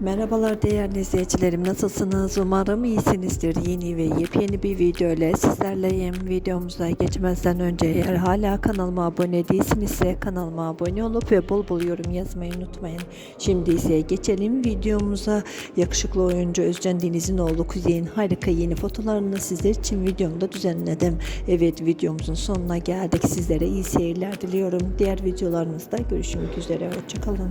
Merhabalar değerli izleyicilerim nasılsınız? Umarım iyisinizdir. Yeni ve yepyeni bir video ile sizlerleyim. Videomuza geçmezden önce eğer hala kanalıma abone değilsinizse kanalıma abone olup ve bol bol yorum yazmayı unutmayın. Şimdi ise geçelim videomuza. Yakışıklı oyuncu Özcan Deniz'in oğlu Kuzey'in harika yeni fotolarını sizler için videomda düzenledim. Evet videomuzun sonuna geldik. Sizlere iyi seyirler diliyorum. Diğer videolarımızda görüşmek üzere. Hoşçakalın.